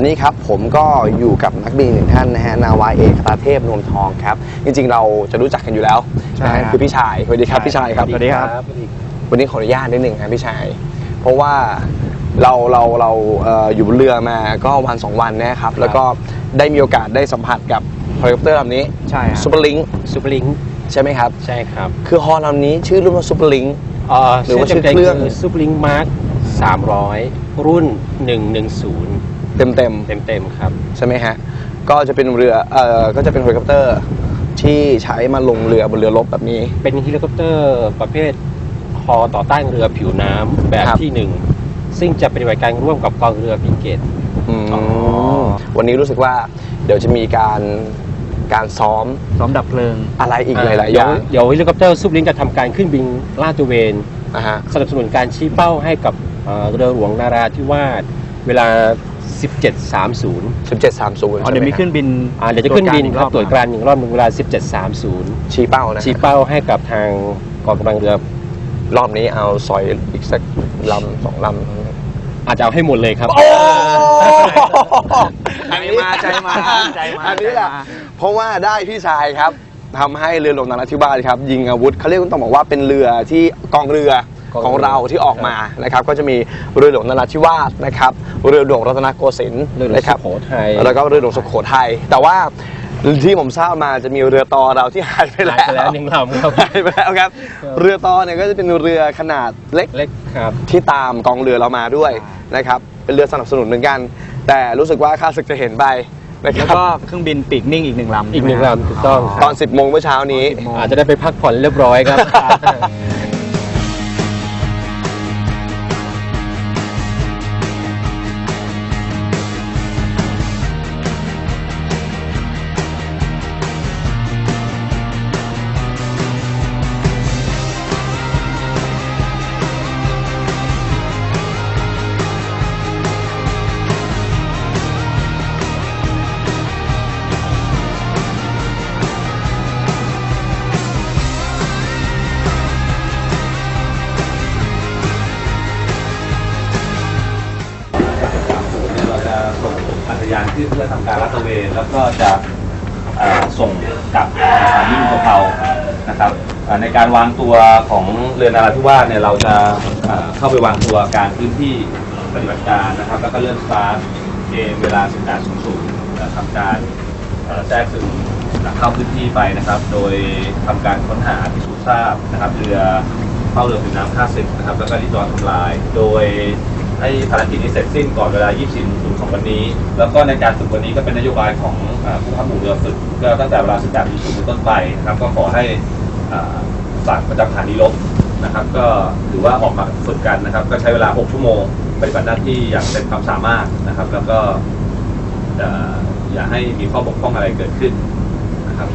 อนนี้ครับผมก็อยู่กับนักบินหนึ่งท่านนะฮะนาวาเอกคาเทพนวมทองครับ จริงๆ เราจะรู้จักกันอยู่แล้วใช่นะฮะครับคือพี่ชายสวัสดีครับพี่ชายครับสวัสดีครับ วันนี้ขออนุญาตนิดหนึ่งครับพี่ชาย เพราะว่าเราเราเราเอ่ออยู่บนเรือมาก็วันสองวันนะครับ แล้วก็ได้มีโอกาสได้สัมผัสกับเฮลิคอปเตอร์ลำนี้ใช่ครับ ซูเปอร์ลิงซูเปอร์ลิงใช่ไหมครับ ใช่ครับคือฮอลำนี้ชื่อรุ่นว่าซูเปอร์ลิงเอ่อหรือว่าชื่อต็มๆเครื่อง ซูเปอร์ลิงมาร์ค300 รุ่น 110 เต็มเต็มเต็มๆครับ ๆใช่ไหมฮะก็จะเป็นเรือเอ่อก็จะเป็นเฮลิคอปเตอร์ที่ใช้มาลงเรือบนเรือรบแบบนี้ เป็นเฮลิคอปเตอร์ประเภทคอต่อต้านเรือผิวน้ำแบบครับ ที่หนึ่งซึ่งจะปฏิบัติการร่วมกับกองเรือพิเกต อืมอ๋อ วันนี้รู้สึกว่าเดี๋ยวจะมีการการซ้อมซ้อมดับเพลิง อะไรอีกหลายๆอเดี๋ยวย่างเดี๋ยวเฮลิคอปเตอร์ซูเปอร์ลิงจะทำการขึ้นบินลาดตระเวน นะฮะ สนับสนุนการชี้เป้าให้กับเอ่อเรือหลวงนาราธิวาสเวลา 1730สิบเจ็ดสามศูนย์อ๋อเดี๋ยวมีขึ้นบินอ่าเดี๋ยวจะขึ้นบินอีกครรัอบบตรวจการหนึ่งรอบหนึ่งเวลา 1730 ชี้เป้านะชี้เป้าให้กับทางกองกำลังเรือรอบนี้เอาซอยอีกสักลำสองลำอาจจะเอาให้หมดเลยครับโอ้ใจมาใจมาใจมาอันนี้แหละใจมาเพราะว่าได้พี่ชายครับทำให้เรือหลวงนราธิวาสครับ ยิงอาวุธเขาเรียกต้องบอกว่าเป็นเรือที่กองเรือกองเรือ ของเราที่ออกมานะครับ ก็จะมีเรือหลวงนราธิวาสนะครับ เรือหลวงรัตนโกสินทร์เรือหลวงนะคสุรับโขทัย แล้วก็เรือหลวงสุโขทัยแต่ว่าที่ผมทราบมาจะมีเรือต่อเราที่หายไปแล้หายวไปแล้วหนึ่งลำครับ หายไปแล้วครับ เรือต่อเนี่ยก็จะเป็นเรือขนาดเล็ก เล็กครับ ที่ตามกองเรือเรามาด้วยนะครับ เป็นเรือสนับสนุนเหมือนกัน แต่รู้สึกว่าข้าศึกจะเห็นไปนะคแล้วรับก็เครื่องบินปีกนิ่งอีกหนึ่งลำอีกหนึ่งใช่ไมลำถูกต้องตอน10โมงเมื่อเช้านี้10โมงอาจจะได้ไปพักผ่อนเรียบร้อยครับ ยานขึ้นเพื่อทำการลาดตระเวนแล้วก็จะส่งกลับสถานีอุตภเปานะครับในการวางตัวของเรือนาราธิวาสเนี่ยเราจะเอ่อเข้าไปวางตัวการพื้นที่ปฏิบัติการนะครับ แล้วก็เริ่มสตาร์ทเกมเวลา18.00จะทำการแทรกซึมเข้าพื้นที่ไปนะครับ โดยทำการค้นหาพิสูจน์ทราบนะครับเรือเข้าเรือผิวน้ำค่าศึกนะครับ แล้วก็รีจอดทำลาย โดย ให้ภารกิจนี้เสร็จสิ้นก่อนเวลา 24.00 ของวันนี้ แล้วก็ในการฝึกวันนี้ก็เป็นนโยบายของผู้ขับหมู่เรือฝึกก็ตั้งแต่เวลา 18.00เป็นต้นไปนะครับ ก็ขอให้อ่าสั่งประจำฐานีรบนะครับ ก็ถือว่าออกมาฝึกกันนะครับ ก็ใช้เวลา 6 ชั่วโมงปฏิบัติหน้าที่อย่างเต็มความสามารถนะครับ แล้วก็อย่าให้มีข้อบกพร่องอะไรเกิดขึ้นนะครับ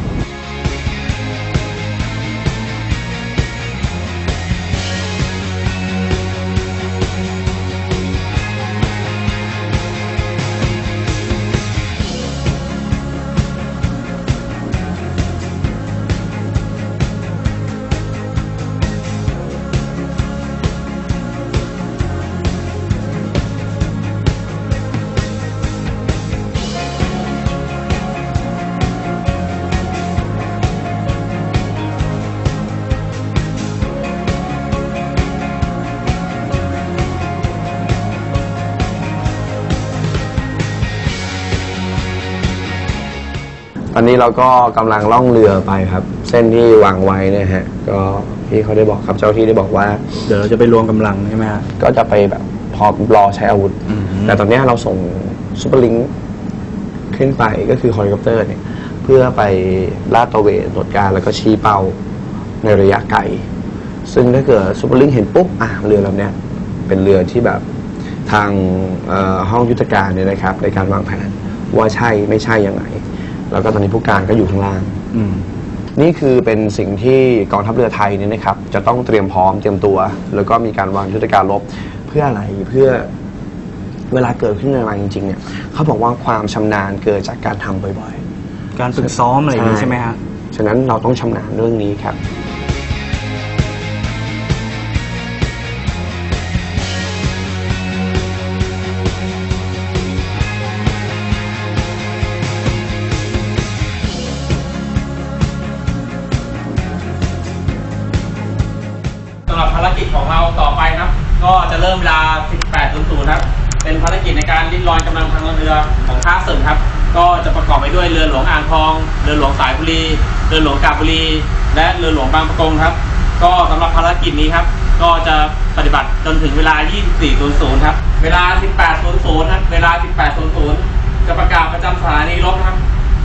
ตอนนี้เราก็กำลังล่องเรือไปครับ เส้นที่วางไว้เนะฮะ ก็พี่เขาได้บอกครับเจ้าที่ได้บอกว่า เดี๋ยวเราจะไปรวมกำลังใช่ไหมฮะ ก็จะไปแบบพร้อมรอใช้อาวุธ อืม แต่ตอนเนี้ยเราส่งซูเปอร์ลิงขึ้นไปก็คือเฮลิคอปเตอร์เนี่ย เพื่อไปลาดตระเวนตรวจการแล้วก็ชี้เป้าในระยะไกล ซึ่งถ้าเกิดซูเปอร์ลิงเห็นปุ๊บอะเรือลำเนี้ยเป็นเรือที่แบบทางเอ่อห้องยุทธการเนี่ยนะครับ ในการวางแผนว่าใช่ไม่ใช่ยังไง แล้วก็ตอนนี้ผู้การก็อยู่ข้างล่าง อืม นี่คือเป็นสิ่งที่กองทัพเรือไทยเนี่ยนะครับ จะต้องเตรียมพร้อมเตรียมตัว แล้วก็มีการวางยุทธการรบเพื่ออะไรเพื่อเวลาเกิดขึ้นอะไรจริงๆเนี่ยเขาบอกว่าความชำนาญเกิดจากการทำบ่อยการฝึกซ้อมอะไรอย่างนี้ใช่ใช่ไหมฮะ ๆ ฉะนั้นเราต้องชำนาญเรื่องนี้ครับ ก็จะเริ่มเวลา 18.00ครับ เป็นภารกิจในการลิ้นลอยกำลังทางเรือของท่าเสริมครับ ก็จะประกอบไปด้วยเรือหลวงอ่างทอง เรือหลวงสายบุรี เรือหลวงกาญบุรี และเรือหลวงบางประกงครับ ก็สำหรับภารกิจนี้ครับ ก็จะปฏิบัติจนถึงเวลา 24.00 ครับ เวลา 18.00ครับเวลา 18.00 จะประกาศประจำสถานีรบครับ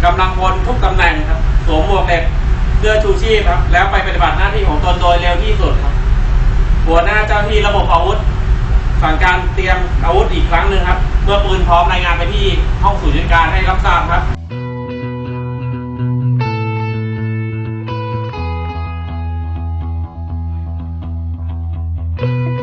กำลังพลทุกตำแหน่งครับ สวมหมวกเหล็กเสื้อชูชีพครับ แล้วไปปฏิบัติหน้าที่ของตนโดยเร็วที่สุดครับ หัวหน้าเจ้าที่ระบบอาวุธสั่งการเตรียมอาวุธอีกครั้งหนึ่งครับ เมื่อปืนพร้อมรายงานไปที่ห้องสู่ยุทธการให้รับทราบครับ「